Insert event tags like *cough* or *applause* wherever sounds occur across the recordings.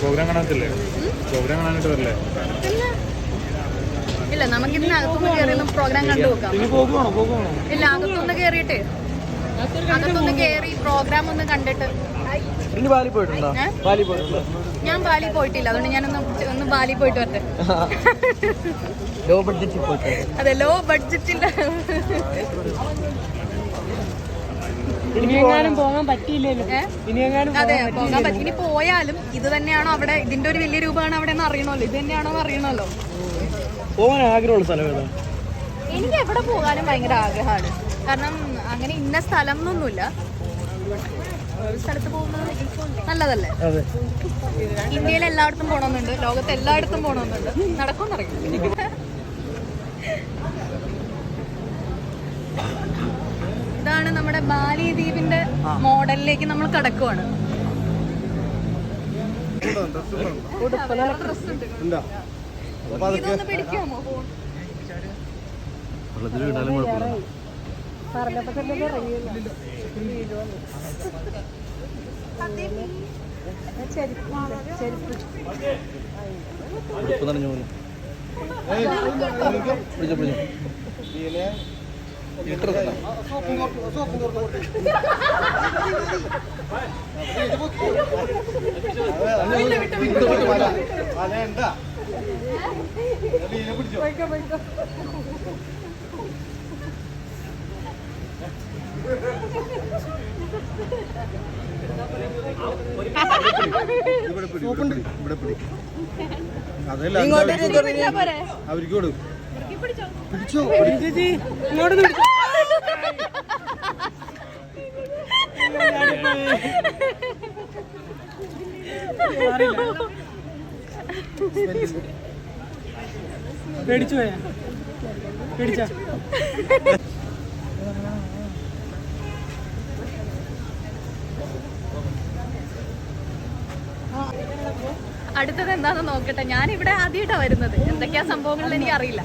Programme കാണാത്തില്ലേ programme കാണാനായിട്ട് വരില്ലേ? ഇല്ല ഇല്ല നമുക്ക് ഇതിന് അകത്തൊന്ന് കയറി പ്രോഗ്രാം കണ്ടു നോക്കാം. ഇല്ല അകത്തൊന്ന് കയറിയിട്ട് അകത്തൊന്ന് കയറി പ്രോഗ്രാം ഒന്ന് കണ്ടിട്ട്. ഞാൻ ബാലി പോയിട്ടില്ല അതുകൊണ്ട് ഞാനൊന്ന് ഒന്ന് ബാലി പോയിട്ട് വരട്ടെ. *laughs* ലോ ബഡ്ജറ്റ് അതെ ലോ. ബഡ്ജറ്റിന്റെ പോകാൻ പറ്റിയില്ലല്ലോ. അതെ പോകാൻ പറ്റും. ഇനി പോയാലും ഇത് തന്നെയാണോ അവിടെ ഇതിന്റെ ഒരു വലിയ രൂപമാണ് അവിടെ അറിയണല്ലോ അറിയണമല്ലോ. ഇത് തന്നെയാണോ അറിയണല്ലോ അറിയണമല്ലോ. പോകാൻ ആഗ്രഹമുള്ള സ്ഥലം ഏതാ? എനിക്ക് എവിടെ പോകാനും ഭയങ്കര ആഗ്രഹമാണ്. കാരണം അങ്ങനെ ഇന്ന സ്ഥലം എന്നൊന്നുമില്ല ഒരു സ്ഥലത്ത് പോകുന്നത് നല്ലതല്ലേ? ഇന്ത്യയിൽ എല്ലായിടത്തും പോകണമെന്നുണ്ട് ലോകത്ത് എല്ലായിടത്തും പോകണമെന്നുണ്ട്. നടക്കുമെന്നറിയാം നമ്മുടെ ബാലി ദ്വീപിന്റെ മോഡലിലേക്ക് നമ്മൾ കടക്കുവാണ്. ചെരുപ്പ് ഉണ്ട്. ഇതൊന്ന് പിടിക്കാമോ? പോകുന്നു പിടിച്ചോ? അവർക്ക് കൊടുക്കും. പിടിച്ചോ? ചേച്ചി ഇങ്ങോട്ട് പിടിച്ചോ. പോയാ? പേടിച്ച? എന്താന്ന് നോക്കട്ടെ. ഞാൻ ഇവിടെ ആദ്യമായിട്ടാ വരുന്നത്. എന്തൊക്കെയാ സംഭവങ്ങൾ എനിക്ക് അറിയില്ല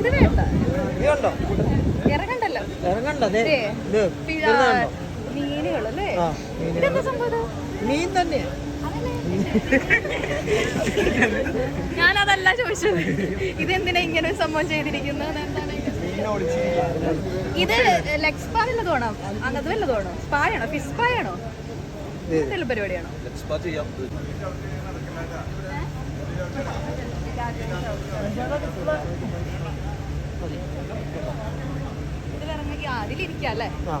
ഇത് വേണ്ട. ഇറങ്ങണ്ടല്ലോ. മീനുകളല്ലേ. ഇതെന്താ സംഭവം? മീൻ തന്നെയാ. ഞാനതല്ല ചോദിച്ചത്. ഇതെന്തിനാ ഇങ്ങനെ സംഭവം ചെയ്തിരിക്കുന്നത് ഇത് ലെഗ് സ്പാ വല്ലതുമാണോ അങ്ങനത്തെ വല്ലതുമാണോ സ്പായാണോ ഫിസ് സ്പായാണോ എന്തെങ്കിലും പരിപാടിയാണോ ഇതിലിറങ്ങി അതിലിരിക്കാം അല്ലേ ആ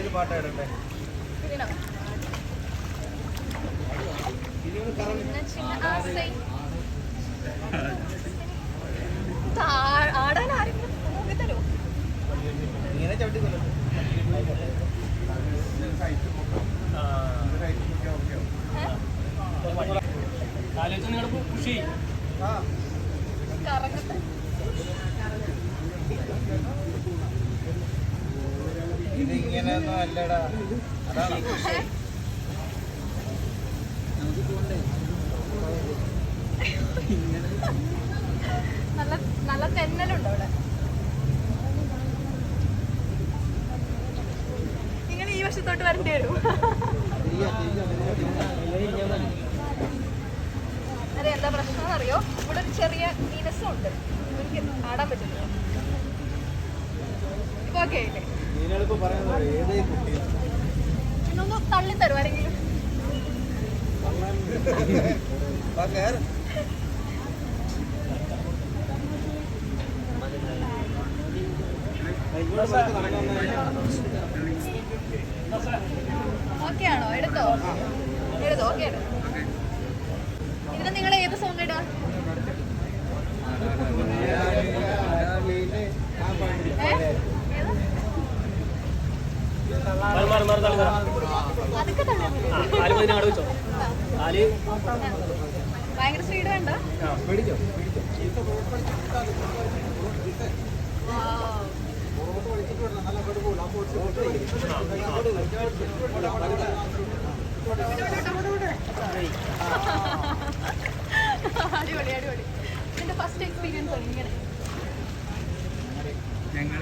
പാട്ടാ ഇടണ്ടേ ഇതിനോ ചിന്ന ചിന്ന ആസൈ. താ- ആടാൻ ആരെങ്കിലും നോക്കി തരുമോ ഇങ്ങനെ ചവിട്ടി കൊല്ലം. കറങ്ങട്ടെ. ഇത് ഇങ്ങനെയൊന്നും അല്ലടാ. അതാണ് നല്ല നല്ല തെന്നലുണ്ട് അവിടെ. നിങ്ങൾ ഈ വശത്തോട്ട് വരേണ്ടി വരും. അതെ എന്താ പ്രശ്നം അറിയോ ഇവിടെ ഒരു ചെറിയ മീനസുണ്ട് എനിക്ക് ആടാൻ പറ്റില്ല. ഇപ്പൊ ഓക്കെ ആയില്ലേ തള്ളി തരും ആരെങ്കിലും. ഓക്കെ ആണോ? എടുത്തോ? എടുത്തോ? ഓക്കെ ഇതിന് നിങ്ങൾ ഏത് സോങ് ഇടാ ഏ? ഏത്? അതൊക്കെ വെച്ചോ മതി. ഭയങ്കര സ്പീഡ് വേണ്ട Wow. അടിപൊളി അടിപൊളി ഇതിന്റെ ഫസ്റ്റ് എക്സ്പീരിയൻസ് ആണ് ഇങ്ങനെ ഞങ്ങൾ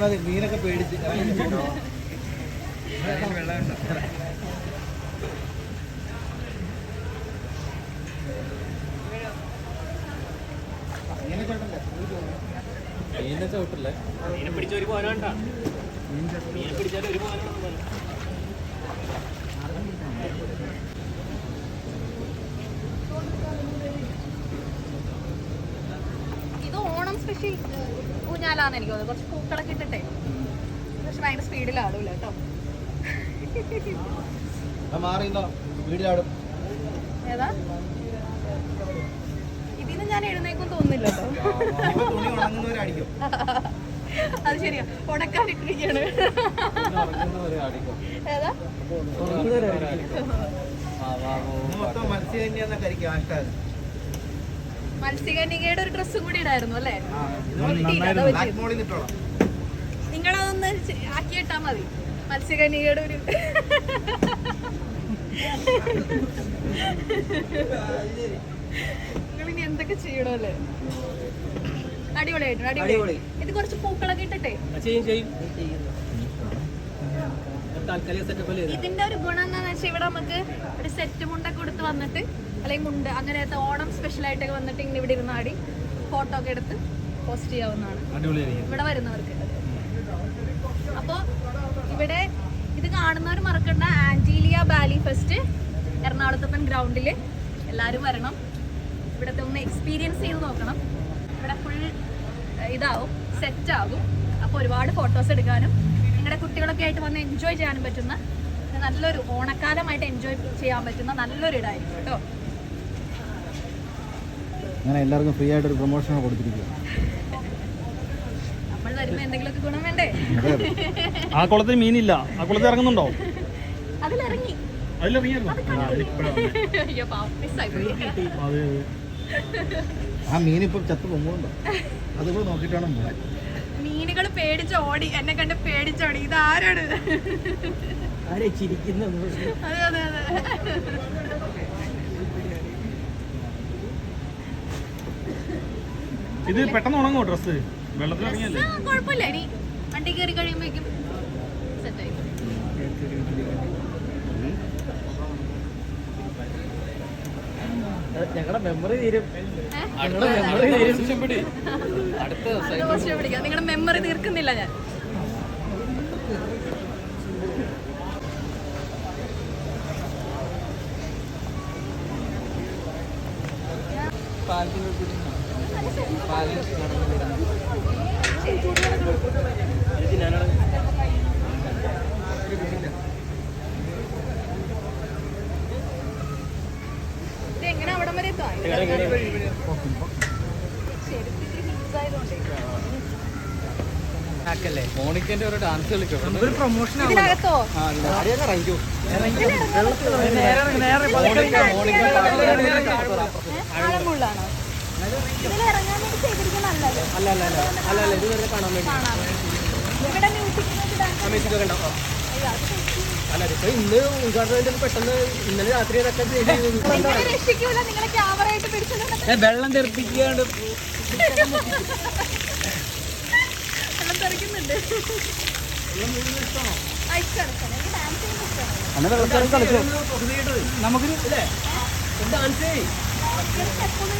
മതി മീനൊക്കെ പേടിച്ച്. വെള്ളമുണ്ടോ ഇങ്ങനെ ചേട്ടല്ലേ മീനെ ചവിട്ടില്ലേ? മീനെ പിടിച്ച ഒരു പോരാണ്ടാ മീനെ പിടിച്ചാൽ ഒരു പോരാണ് ഇത് ഓണം സ്പെഷ്യൽ ഊഞ്ഞാലാന്ന് എനിക്ക് തോന്നുന്നത് കുറച്ച് പൂക്കളൊക്കെ ഇട്ടിട്ടേ. പക്ഷെ ഭയങ്കര സ്പീഡിലാടൂല കേട്ടോ. ഏതാ? ഇതിന് ഞാൻ എഴുന്നേക്കും തോന്നുന്നില്ല കേട്ടോ. അത് ശരിയാ. ഉണക്കാനിട്ടിരിക്കാണ് ഏതാ? മത്സ്യം തന്നെയാന്ന് കരിക്കും മത്സ്യകന്യകയുടെ ഒരു ഡ്രസ്സും കൂടി ഇടായിരുന്നു അല്ലേ? നിങ്ങളതൊന്ന് ചെ- ആക്കിയിട്ടാ മതി. മത്സ്യകന്യകയുടെ ഒരു നിങ്ങളിനി എന്തൊക്കെ ചെയ്യണോ അല്ലേ? അടിപൊളിയായിട്ടുണ്ട് അടിപൊളി. ഇത് കുറച്ച് പൂക്കളൊക്കെ ഇട്ടട്ടെ? ഇതിന്റെ ഒരു ഗുണം എന്താണെന്ന് വെച്ചാൽ ഇവിടെ നമുക്ക് ഒരു സെറ്റ് മുണ്ടൊക്കെ കൊടുത്ത് വന്നിട്ട് അല്ലെങ്കിൽ മുണ്ട് അങ്ങനത്തെ ഓണം സ്പെഷ്യൽ ആയിട്ടൊക്കെ വന്നിട്ട് ഇങ്ങനെ ഇവിടെ ഇരുന്ന് ആടി ഫോട്ടോ ഒക്കെ എടുത്ത് പോസ്റ്റ് ചെയ്യാവുന്നതാണ്. ഇവിടെ വരുന്നവർക്ക്. അപ്പോൾ ഇവിടെ ഇത് കാണുന്നവർ മറക്കണ്ട. ആന്റീലിയ ബാലി ഫെസ്റ്റ് എറണാകുളത്തപ്പൻ ഗ്രൗണ്ടിൽ എല്ലാവരും വരണം. ഇവിടുത്തെ ഒന്ന് എക്സ്പീരിയൻസ് ചെയ്ത് നോക്കണം. ഇവിടെ ഫുൾ ഇതാവും സെറ്റ് ആകും. അപ്പോൾ ഒരുപാട് ഫോട്ടോസ് എടുക്കാനും നിങ്ങളുടെ കുട്ടികളൊക്കെ ആയിട്ട് വന്ന് എൻജോയ് ചെയ്യാനും പറ്റുന്ന നല്ലൊരു ഓണക്കാലമായിട്ട് എൻജോയ് ചെയ്യാൻ പറ്റുന്ന നല്ലൊരു ഇടായിരിക്കും കേട്ടോ. അങ്ങനെ എല്ലാവർക്കും ഫ്രീ ആയിട്ട് ഒരു പ്രൊമോഷൻ കൊടുത്തിരിക്കുക നമ്മൾ വരുമ്പോൾ എന്തെങ്കിലുമൊക്കെ ഗുണം വേണ്ടേ? ആ കുളത്തിൽ മീനില്ല. ആ കുളത്തിൽ ഇറങ്ങുന്നുണ്ടോ? അതിലിറങ്ങി. ആ മീനിപ്പം ചത്ത് പൊങ്ങുന്നുണ്ടോ? അതുകൂടെ നോക്കിയിട്ടാണ് മീനുകൾ പേടിച്ച് ഓടി എന്നെ കണ്ട് പേടിച്ചോടി ഇത് ആരാണ് ആരെ ചിരിക്കുന്നത് അതെ അതെ അതെ. ഇത് പെട്ടെന്ന് ഉണങ്ങോ ഡ്രസ് വെള്ളത്തിൽ ഇറങ്ങിയല്ലേ കുഴപ്പമില്ല. ഇനി വണ്ടി കയറി കഴിയുമ്പോഴേക്കും സെറ്റായി ഞങ്ങളുടെ മെമ്മറി തീരും. നിങ്ങളുടെ മെമ്മറി തീർക്കുന്നില്ല ഞാൻ. ഇത് എങ്ങനെ അവിടം വരെ ആയതുകൊണ്ടേ മോണിക്കന്റെ ഒരു ഡാൻസ് കളിക്കും ഇതിൽ ഇറങ്ങാൻ വേണ്ടി ചെയ്തിരിക്കുന്ന നല്ലത് അല്ല അല്ല അല്ല അല്ല അല്ല കാണാൻ വേണ്ടി മ്യൂസിക് ഒക്കെ ഉണ്ടാവും അല്ല ഇതിപ്പോ ഇന്ന് ഉദ്ഘാടനം പെട്ടെന്ന് ഇന്നലെ രാത്രി ഇതൊക്കെ വെള്ളം തെറിപ്പിക്കാണ്ട് നമുക്ക് ഡാൻസ്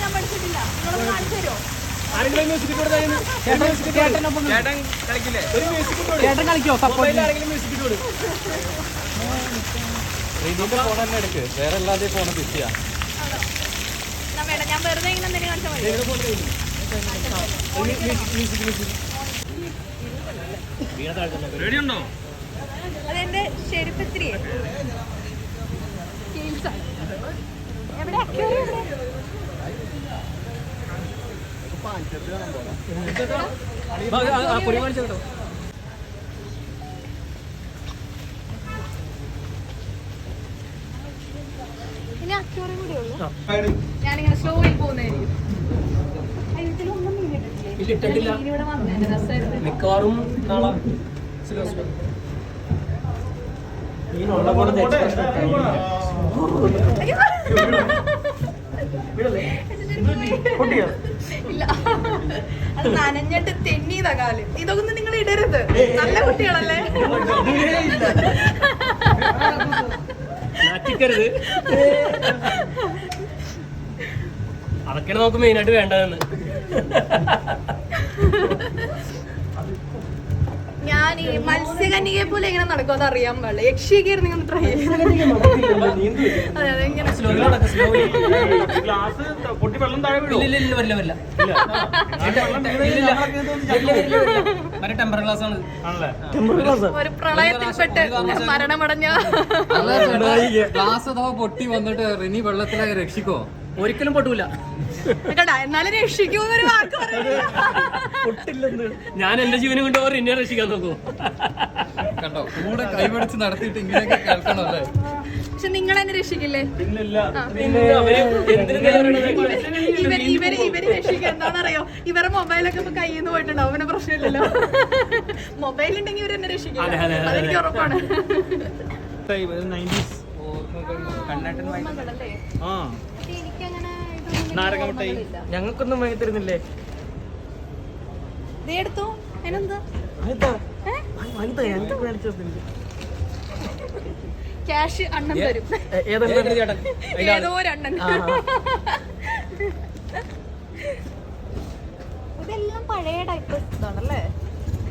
ഞാൻ പഠിച്ചിട്ടില്ല നിങ്ങളൊന്ന് കാണിച്ചു തരുമോ ചേട്ടൻ കളിക്കില്ലേ? ഒരു മ്യൂസിക് ഇട്ട് ചേട്ടൻ കളിക്കോ? സപ്പോർട്ട് ആരെങ്കിലും മ്യൂസിക് ഇട്ട് കൊടുക്കും ഫോൺ തന്നെ എടുക്ക്. വേറെ അല്ലാതെ ഫോൺ വേണ്ട ഞാൻ വെറുതെ ഇങ്ങനെ കാണിച്ചാൽ മതി. പേടിയുണ്ടോ അതെന്റെ എവിടെ? aquarium എവിടെ? കാണിച്ചു ഇനി അക്യൂറിയം കൂടി ഉള്ളൂ. ഞാനിങ്ങനെ സ്ലോയിൽ പോകുന്നതായിരിക്കും. ഇതിലൊന്നും. മീൻ ഇവിടെ വന്നേനെ, രസമായിരുന്നു. മിക്കവാറും നാളെ മീനുള്ള പോലെ അയ്യോ. ഇല്ല. അത് നനഞ്ഞിട്ട് തെന്നിയതാ കാൽ. ഇതൊന്നും നിങ്ങൾ ഇടരുത്. നല്ല കുട്ടികളല്ലേ? നാറ്റിക്കരുത്. അതൊക്കെയാണ് നമുക്ക് മെയിനായിട്ട് വേണ്ടതെന്ന്. ഞാൻ ഈ മത്സ്യകന്യകയെ പോലെ എങ്ങനെ നടക്കും അത് അറിയാൻ പാടില്ല യക്ഷിയൊക്കെ ട്രൈ അതെ അതെ ഇങ്ങനെ ആണല്ലേ ഒരു പ്രളയത്തിൽപ്പെട്ട് മരണമടഞ്ഞ ഗ്ലാസ് അഥവാ പൊട്ടി വന്നിട്ട് റിനി വെള്ളത്തിലായി രക്ഷിക്കോ ഒരിക്കലും പൊട്ടൂല കേട്ടാ എന്നാലും രക്ഷിക്കൂന്നൊരു വാക്ക് പറയുന്നില്ല. ഞാൻ എന്റെ ജീവനും കൊണ്ട് ഓർ എന്നെ രക്ഷിക്കാൻ നോക്കൂ. കണ്ടോ? കൂടെ കൈപിടിച്ച് നടത്തിയിട്ട് ഇങ്ങനെയൊക്കെ കേൾക്കണം അല്ലേ? പക്ഷെ നിങ്ങൾ എന്നെ രക്ഷിക്കില്ലേ? പിന്നെ അവർ എന്തിനു ഇവർ ഇവർ ഇവർ രക്ഷിക്കുക എന്താണെന്നറിയോ? ഇവരുടെ മൊബൈലൊക്കെ ഇപ്പൊ കയ്യിൽ നിന്ന് പോയിട്ടുണ്ടാവും. അവന് പ്രശ്നമില്ലല്ലോ. മൊബൈൽ ഉണ്ടെങ്കിൽ ഇവർ എന്നെ രക്ഷിക്കില്ല. അതെ, അതെ, അതെ, അതെനിക്ക് ഉറപ്പാണ്. ഓർമ്മകളല്ലേ? ആ. നാരങ്ങ. ഞങ്ങൾക്കൊന്നും വാങ്ങി തരുന്നില്ലേ? ണോ എടുത്തോ. അതിനെന്താ? ഏ? ക്യാഷ് അണ്ണൻ തരും. ഏതോ ഒരു അണ്ണൻ ഇതെല്ലാം പഴയ ടൈപ്പ് ഇതാണല്ലേ?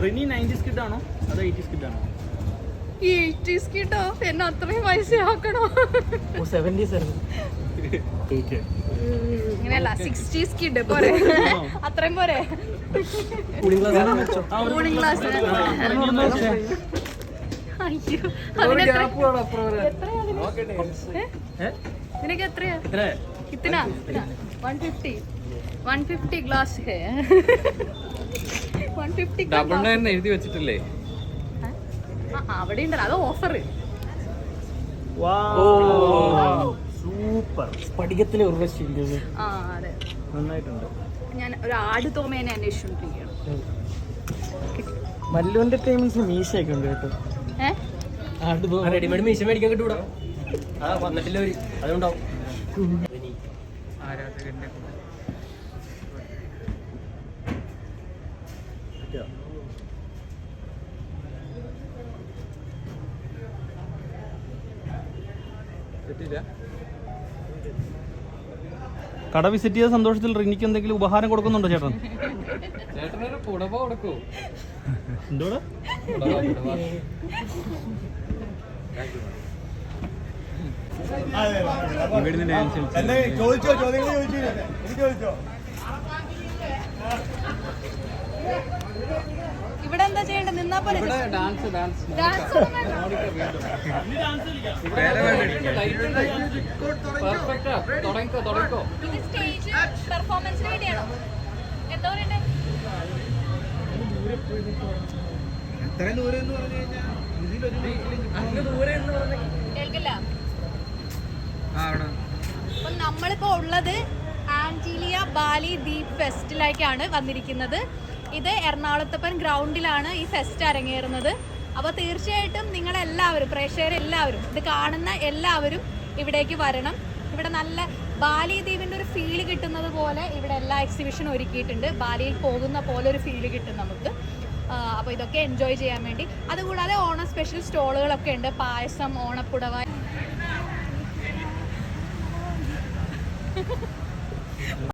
റിനി നയന്റീസ് കിഡ് ആണോ? അതോ എയ്റ്റീസ് കിഡ് ആണോ? ഈ എയ്റ്റീസ് കിട്ടോ എന്നെ അത്രയും വയസ്സാക്കണോ ഇങ്ങനെയല്ല സിക്സ്റ്റീസ് കിഡ് പോരെ. *laughs* അത്രയും പോരെ. കൂളിംഗ് ഗ്ലാസ് അയ്യോ അതിനെത്ര നിനക്ക് എത്രയാ? ഇത്തിനാ one fifty one fifty glass one fifty എഴുതി വെച്ചിട്ടില്ലേ? അവിടെ ഉണ്ടല്ലോ. അത് ഓഫർ ഓ സൂപ്പർ. സ്ഫടികത്തിന് ഉർവശി ആ അതെ. നന്നായിട്ടുണ്ട്. ഞാൻ ഒരു ആട് തോമേനെ അന്വേഷിച്ചോണ്ടിരിക്കുകയാണ് മല്ലുവിന്റെ ടൈമിങ്സ് മീശയൊക്കെ ഉണ്ട് കേട്ടോ. ഏ? ആട് തോമ റെഡിമെയ്ഡ് മീശ മേടിക്കാൻ കിട്ടൂടാ. ആ വന്നിട്ടില്ല അവർ അതുണ്ടാവും. കട വിസിറ്റ് ചെയ്ത സന്തോഷത്തിൽ റിനിക്ക് എന്തെങ്കിലും ഉപഹാരം കൊടുക്കുന്നുണ്ടോ ചേട്ടൻ? ചേട്ടനൊരു കുടവ കൊടുക്കൂ. എന്തോടാ ചോദിച്ചോ? ചോദ്യങ്ങൾ ചോദിച്ചു? എനിക്ക് ചോദിച്ചോ? ഇവിടെ എന്താ ചെയ്യേണ്ടത്? നിന്നാ പോലെ ഇവിടെ ഡാൻസ് ഡാൻസ് ഇത് സ്റ്റേജ് പെർഫോമൻസിന് വേണ്ടിയാണോ? എന്താ പറയണ്ടേ? കേൾക്കില്ല? അപ്പം നമ്മളിപ്പോ ഉള്ളത് ആന്റീലിയ ബാലി ദീപ് ഫെസ്റ്റിലേക്കാണ് വന്നിരിക്കുന്നത്. ഇത് എറണാകുളത്തപ്പൻ ഗ്രൗണ്ടിലാണ് ഈ ഫെസ്റ്റ് അരങ്ങേറുന്നത്. അപ്പോൾ തീർച്ചയായിട്ടും നിങ്ങളെല്ലാവരും പ്രേക്ഷകരെല്ലാവരും ഇത് കാണുന്ന എല്ലാവരും ഇവിടേക്ക് വരണം. ഇവിടെ നല്ല ബാലി ദ്വീപിന്റെ ഒരു ഫീൽ കിട്ടുന്നത് പോലെ ഇവിടെ എല്ലാ എക്സിബിഷനും ഒരുക്കിയിട്ടുണ്ട്. ബാലിയിൽ പോകുന്ന പോലെ ഒരു ഫീൽ കിട്ടും നമുക്ക്. അപ്പോൾ ഇതൊക്കെ എൻജോയ് ചെയ്യാൻ വേണ്ടി. അതുകൂടാതെ ഓണ സ്പെഷ്യൽ സ്റ്റോളുകളൊക്കെ ഉണ്ട്. പായസം ഓണപ്പുടവ